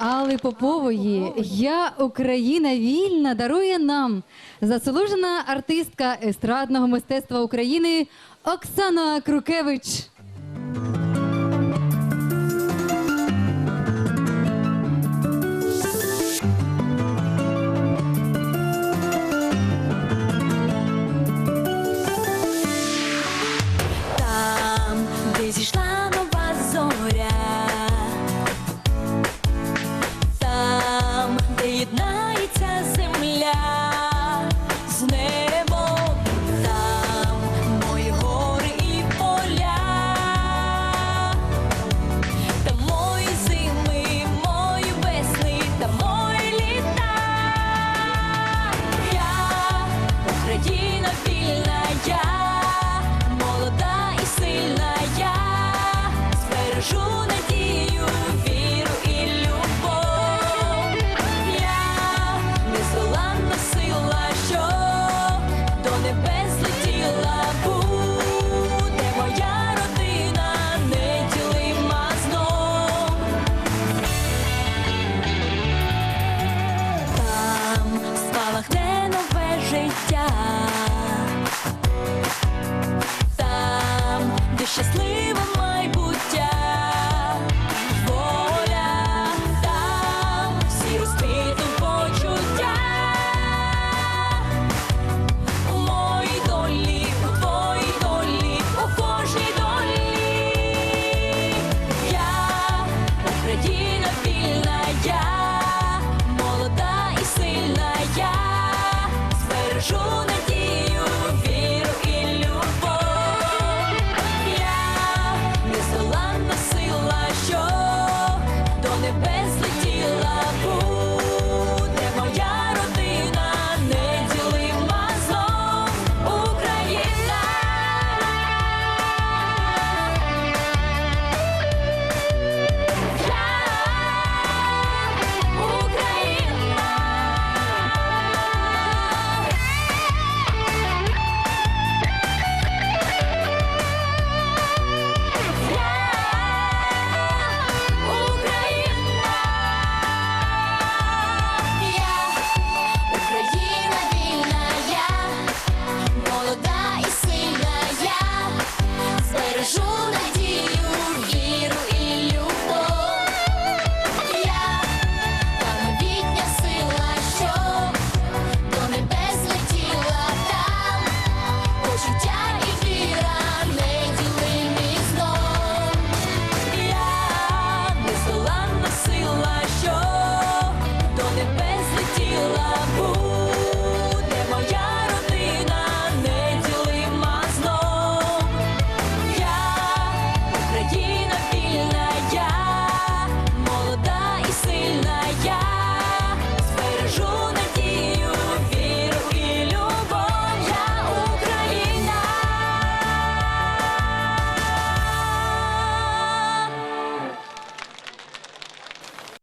Алли Попової Я Україна вільна дарує нам заслужена артистка естрадного мистецтва України Оксана Крукевич. Yeah.